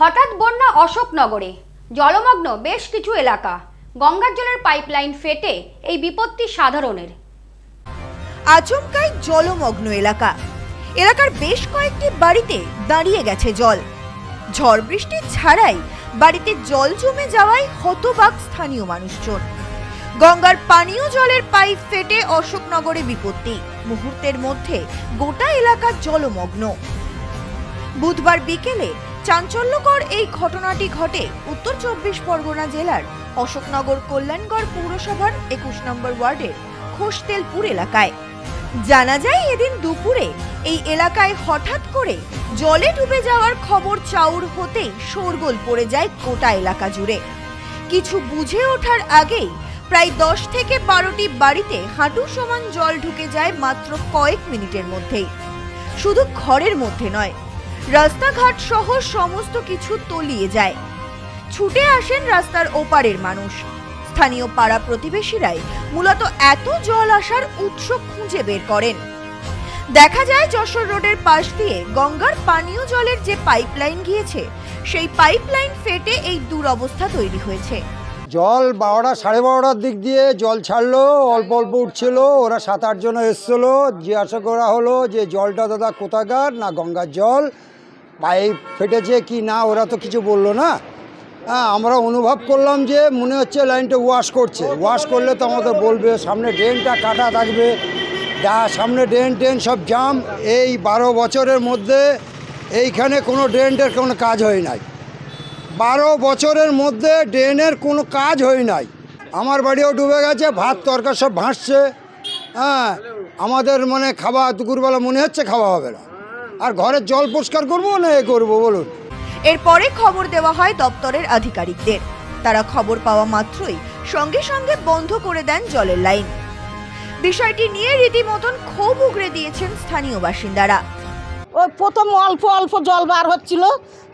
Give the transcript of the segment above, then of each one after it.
হঠাৎ বন্যা অশোকনগরে। জলমগ্ন বেশ কিছু এলাকা। গঙ্গার জলের পাইপলাইন ফেটে এই বিপত্তি সাধারণের। আচমকাই জলমগ্ন এলাকা। এলাকার বেশ কয়েকটি বাড়িতে দাঁড়িয়ে গেছে জল। ঝড় বৃষ্টি ছাড়াই বাড়িতে জল জমে যাওয়ায় হতবাক স্থানীয় মানুষজন। গঙ্গার পানীয় জলের পাইপ ফেটে অশোকনগরে বিপত্তি। মুহূর্তের মধ্যে গোটা এলাকা জলমগ্ন। বুধবার বিকেলে চাঞ্চল্যকর এই ঘটনাটি ঘটে উত্তর চব্বিশ পরগনা জেলার অশোকনগর কল্যাণগড় পৌরসভার একুশ নম্বর ওয়ার্ডের খোসতেলপুর এলাকায়। জানা যায় এদিন দুপুরে এই এলাকায় হঠাৎ করে জলে ডুবে যাওয়ার খবর চাউর হতেই শোরগোল পড়ে যায় গোটা এলাকা জুড়ে। কিছু বুঝে ওঠার আগেই প্রায় দশ থেকে বারোটি বাড়িতে হাঁটু সমান জল ঢুকে যায় মাত্র কয়েক মিনিটের মধ্যেই। শুধু ঘরের মধ্যে নয় রাস্তাঘাট সহ সমস্ত কিছু তলিয়ে যায়। ছুটে আসেন রাস্তার ওপারের মানুষ। স্থানীয় পাড়া প্রতিবেশীরাই মূলত এত জল আসার উৎস খুঁজে বের করেন। দেখা যায় যশোর রোডের পাশ দিয়ে গঙ্গার পানীয় জলের যে পাইপলাইন গিয়েছে, সেই পাইপলাইন ফেটে এই দুরবস্থা তৈরি হয়েছে। জল বারোটা সাড়ে বারোটার দিক দিয়ে জল ছাড়লো, অল্প অল্প উঠছিল, ওরা সাত আট জন এসছিলো, জিজ্ঞাসা করা হলো যে জলটা দাদা কোথাকার, না গঙ্গার জল? পাইপ ফেটেছে কি না, ওরা তো কিছু বলল না। হ্যাঁ আমরা অনুভব করলাম যে মনে হচ্ছে লাইনটা ওয়াশ করছে। ওয়াশ করলে তো আমাদের বলবে, সামনে ড্রেনটা কাটা থাকবে। যা, সামনে ড্রেন ট্রেন সব জাম এই বারো বছরের মধ্যে এইখানে কোনো ড্রেনটের কোনো কাজ হয় নাই। বারো বছরের মধ্যে ড্রেনের কোনো কাজ হয় নাই। আমার বাড়িও ডুবে গেছে, ভাত, তরকার সব ভাসছে। হ্যাঁ আমাদের মানে খাওয়া দুপুরবেলা মনে হচ্ছে খাওয়া হবে না। আর ঘরের জল পরিষ্কার করব না এ করব, বলুন? এরপরে খবর দেওয়া হয় দপ্তরের আধিকারিকদের। তারা খবর পাওয়া মাত্রই সঙ্গে সঙ্গে বন্ধ করে দেন জলের লাইন। বিষয়টি নিয়ে রীতিমতন ক্ষোভ উগড়ে দিয়েছেন স্থানীয় বাসিন্দারা। ওই প্রথম অল্প অল্প জল বার হচ্ছিল,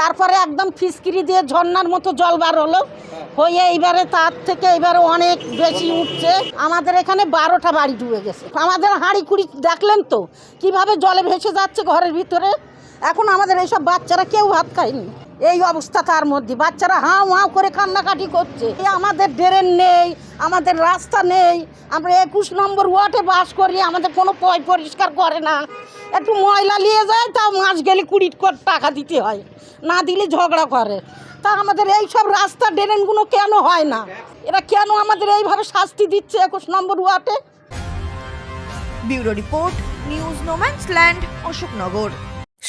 তারপরে একদম ফিসকিরি দিয়ে ঝর্নার মতো জল বার হলো। হয়ে এইবারে তার থেকে এবারে অনেক বেশি উঠছে। আমাদের এখানে বারোটা বাড়ি ডুবে গেছে। আমাদের হাঁড়ি কুড়ি দেখলেন তো? কীভাবে জলে ভেসে যাচ্ছে ঘরের ভিতরে? এখন আমাদের এইসব বাচ্চারা কেউ ভাত খায়নি। এই অবস্থা তার মধ্যে। বাচ্চারা হাও হাও করে কান্নাকাটি করছে। আমাদের ড্রেন নেই, আমাদের রাস্তা নেই। আমরা একুশ নম্বর ওয়ার্ডে বাস করি, আমাদের কোনো পয় পরিষ্কার করে না। একটু ময়লা নিয়ে যায়, তা মাস গেলে কুড়ি টাকা দিতে হয়। না দিলে ঝগড়া করে। তা আমাদের এই সব রাস্তা ড্রেনগুলো কেন হয় না? এরা কেন আমাদের এইভাবে শাস্তি দিচ্ছে একুশ নম্বর ওয়ার্ডে? Bureau report, news no man's land, Ashoknagar.